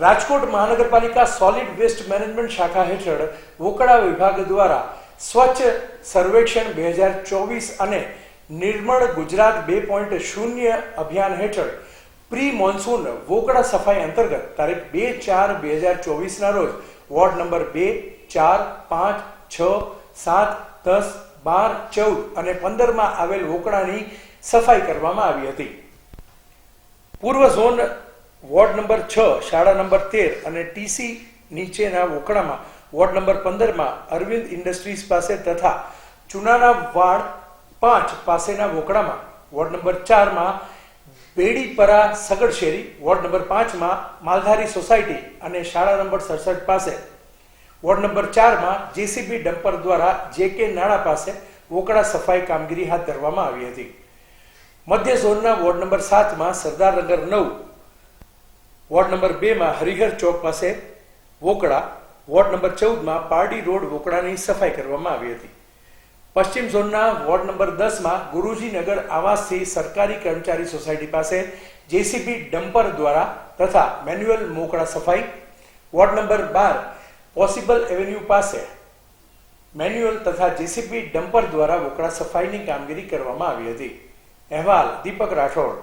રાજકોટ મહાનગરપાલિકા solid waste management શાખા હેઠળ વોકડા વિભાગ દ્વારા સ્વચ્છ સર્વેક્ષણ બે હજાર ચોવીસ અને નિર્મળ ગુજરાત બે પોઈન્ટ શૂન્ય અભિયાન હેઠળ પ્રી મોન્સૂન વોકડા સફાઈ અંતર્ગત તારીખ બે ચાર બે હજાર ચોવીસના રોજ વોર્ડ નંબર બે, ચાર, પાંચ, છ, સાત, દસ, બાર, ચૌદ અને પંદરમાં આવેલ વોકડાની સફાઈ કરવામાં આવી હતી. પૂર્વ ઝોન વોર્ડ નંબર છ, શાળા નંબર તેર અને ટીસી નીચેના વોકડામાં વોર્ડ નંબર પંદરમાં અરવિંદ ઇન્ડસ્ટ્રીઝ પાસે તથા ચૂનાના વાડ પાંચ પાસેના વોકડામાં વોર્ડ નંબર ચારમાં બેડીપરા સગડશેરી, વોર્ડ નંબર પાંચમાં માલધારી સોસાયટી અને શાળા નંબર સડસઠ પાસે, વોર્ડ નંબર ચારમાં જેસીબી ડમ્પર દ્વારા જે કે નાળા પાસે વોકડા સફાઈ કામગીરી હાથ ધરવામાં આવી હતી. મધ્ય ઝોનના વોર્ડ નંબર સાતમાં સરદારનગર નવ વોર્ડ નંબર બેમાં હરિહર ચોક પાસે વોકડા, વોર્ડ નંબર ચૌદમાં પારડી રોડ વોકડાની સફાઈ કરવામાં આવી હતી. પશ્ચિમ ઝોનના વોર્ડ નંબર દસમાં ગુરુજીનગર આવાસથી સરકારી કર્મચારી સોસાયટી પાસે જેસીબી ડમ્પર દ્વારા તથા મેન્યુઅલ મોકળા સફાઈ. વોર્ડ નંબર બાર પોસિબલ એવેન્યુ પાસે મેન્યુઅલ તથા જેસીબી ડમ્પર દ્વારા વોકળા સફાઈની કામગીરી કરવામાં આવી હતી. અહેવાલ દીપક રાઠોડ.